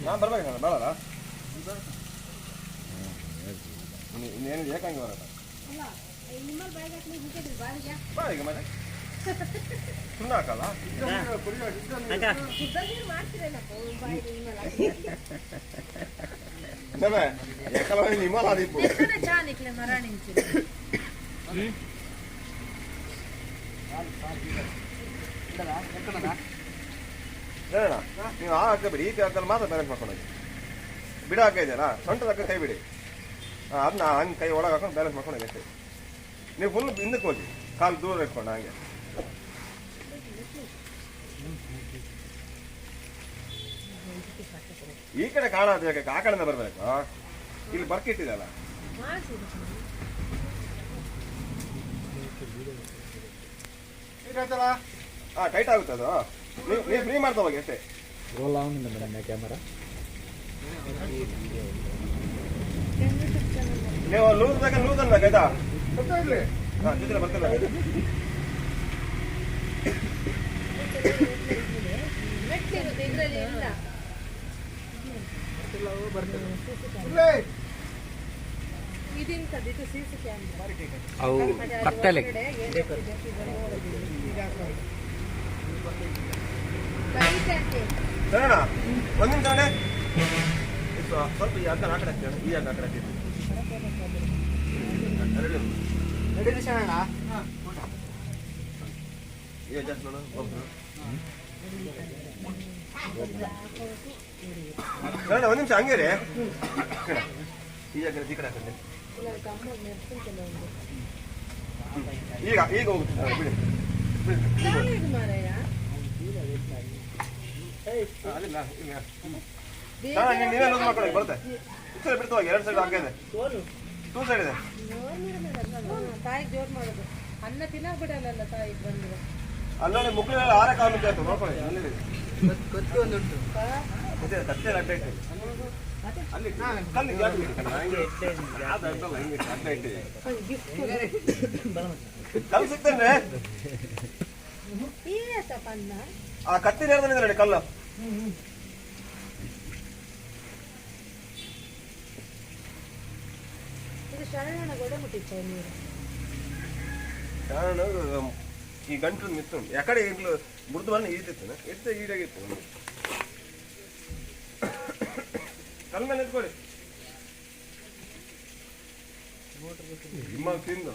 ಬೇಡಲ್ಲ ಬರ್ಬೇಕು ಏಕಂಗೆ ಬರಲ್ಲ ಇನ್ನೇನು ಹಿಂಗೆ ಬಾಯಿಗೆ ಬಾ ಈಗ ಮತ್ತೆ. ಸುಣ್ಣ ಹಾಕಲ್ಲ? ಬಾಯಿಗೆ ನಿಮ್ಮಲ್ಲಿ ಅದೀಪು ಹೇಳೋಣ ನೀವು ಆ ಹಾಕಬೇಡಿ ಈ ಹಾಕಲ್ಲಿ ಮಾತ್ರ ಬ್ಯಾಲೆನ್ಸ್ ಮಾಡ್ಕೊಂಡು ಬಿಡ ಹಾಕ ಇದೆಯಲ್ಲ ಸೊಂಟದ ಹಾಕ ಕೈ ಬಿಡಿ. ಹಾಂ ಅದನ್ನ ಹಂಗೆ ಕೈ ಒಳಗೆ ಹಾಕೊಂಡು ಬ್ಯಾಲೆನ್ಸ್ ಮಾಡ್ಕೊಂಡು ಅಷ್ಟೇ. ನೀವು ಫುಲ್ ಹಿಂದಕ್ಕೆ ಹೋಗಿ ಕಾಲು ದೂರ ಇಟ್ಕೊಂಡು ಹಾಗೆ. ಈ ಕಡೆ ಕಾಣೋದು ಯಾಕೆ ಆ ಕಡೆಯಿಂದ ಬರಬೇಕು? ಇಲ್ಲಿ ಬರ್ಕಿಟ್ಟಿದಲ್ಲ ಮಾಡಿಸಿದ್ರು ಹಾಂ ಟೈಟ್ ಆಗುತ್ತೆ ಅದು ನೀವು ನೀವು ಫ್ರೀ ಮಾಡ್ತಾವಾಗ ಅಷ್ಟೇ. ರೋಲ್ ಆನ್ ಇದೆ ಮೇಡಮ್ ಕ್ಯಾಮರಾ ನೀವು ನೂರದಾಗ ನೂರು ತಂದಾಗ ಆಯ್ತಾ? ಗೊತ್ತಾಗ್ಲಿ ಅವು ಕತ್ತಲೆ ಸರಣ ಒಂದು ನಿಮಿಷ ಅಣ್ಣ ಸ್ವಲ್ಪ ಈ ಅಗ್ಗ ಆ ಕಡೆ ಹಾಕ್ತೀಯ ಅಣ್ಣ. ಈ ಅಗ್ಗ ಆ ಕಡೆ ಹಾಕ್ತೀಯ. ರೆಡಿ ಈ adjust ಮಾಡು, ಹೋಗ್ಬಿಡು. ಸರಣ ಒಂದು ನಿಮಿಷ ಹಂಗೆ ರೀ ಈ ಅಗ್ಗ ಈ ಕಡೆ ಹಾಕಂడి ಈಗ ಈಗ ಹೋಗುತ್ತೆ. ಬಿಡಿ. ಮಾರಾಯ ಹಾ, ಅಲ್ಲಿಲ್ಲ ಈಗ ಸರಣ ನೀವು ಲೂಸ್ ಮಾಡ್ಕೊಳ್ಳಿ ಬರುತ್ತೆ ಈ ಎರಡು ಸೈಡ್ ಹಾಕಿದೆ ಟೂ ಸೈಡ್ ಇದೆ ತಾಯಿ ಜೋರ್ ಮಾಡೋದು ಅನ್ನ ತಿನ್ನಕ್ ಬಿಡಲ್ಲ ತಾಯಿ ಬಂದ್ರೆ ಅಲ್ಲೊಂದು ಮುಕ್ಳಿನಲ್ಲಿ ಆರ ಕಾಲು ಇದೆ ಕತ್ತೆ ಅಡ್ಡ ಅಲ್ಲಿ. ಕಲ್ಲಿ ಯಾಕೆ ಇಟ್ಟು ಆ ಕತ್ತಿ ನೇರದಲ್ಲಿ ನೋಡಿ ಕಲ್ಲು. ಇದು ನೀರು ಈ ಗಂಟಲು ಮಿತ್ತು ಯಾಕಡೆ ಈಗಲೂ ಮುರಿದು ಬಂದು ಈಡಿತ್ತು ಎತ್ತೆ ಈಡಾಗಿತ್ತು ಕಲ್ಲ ಕಲ್ ಮೇಲೆ ನಿಂತ್ಕೊಳ್ಳಿ ನಿಮ್ಮ ತಿಂದು.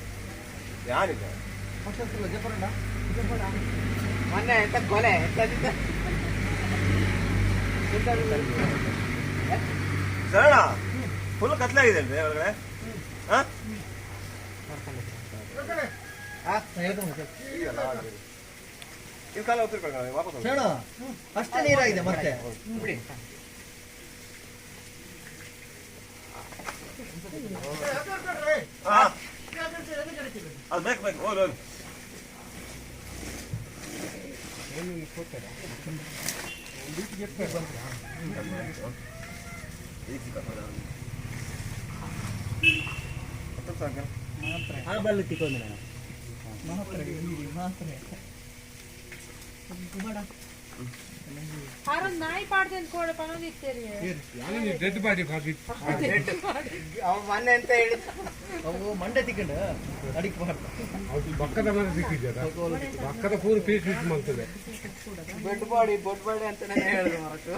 ಯಾರಿದೆ ಮೊನ್ನೆ ಎಂತ ಕೊಲೆ? ಶರಣ ಫುಲ್ ಕತ್ಲಾಗಿದೆ ಅಲ್ರಿ ಒಳಗಡೆ? ಹಾ? ಈ ಕಾಲ ವಾಪಸ್ ಅಷ್ಟೇ ನೀರಾಗಿದೆ ಮತ್ತೆ. ಹಾ. ಅದು ಬೇಕು ಬೇಕು ಹೋಗಿ ಹೋಗಿ ಆ ಬಲ್ಲು ನಾಯಿ ಪಾಡ್ದೆ ಅನ್ಕೊಳ್ಳಿ ಪಣದಿತ್ತೇರಿ ಅವ ಮೊನ್ನೆ ಅಂತ ಹೇಳಿ. ಅವು ಮಂಡೆ ತಿಕ್ಕೊಂಡು? ಅಡಿಗೆ ಮಾಡ್ದ ಪಕ್ಕದ ಮನೆ ಸಿಕ್ಕಿದ್ಯಲ್ಲ? ಪಕ್ಕದ ಪೂರ ಪೀಸ್ ಮಾಡ್ತದೆ. ಬೆಡ್ ಬಾಡಿ ಬೊಡ್ ಬಾಡಿ ಅಂತ ನಾನು ಹೇಳಿದೆ ಮರಟ್ಟು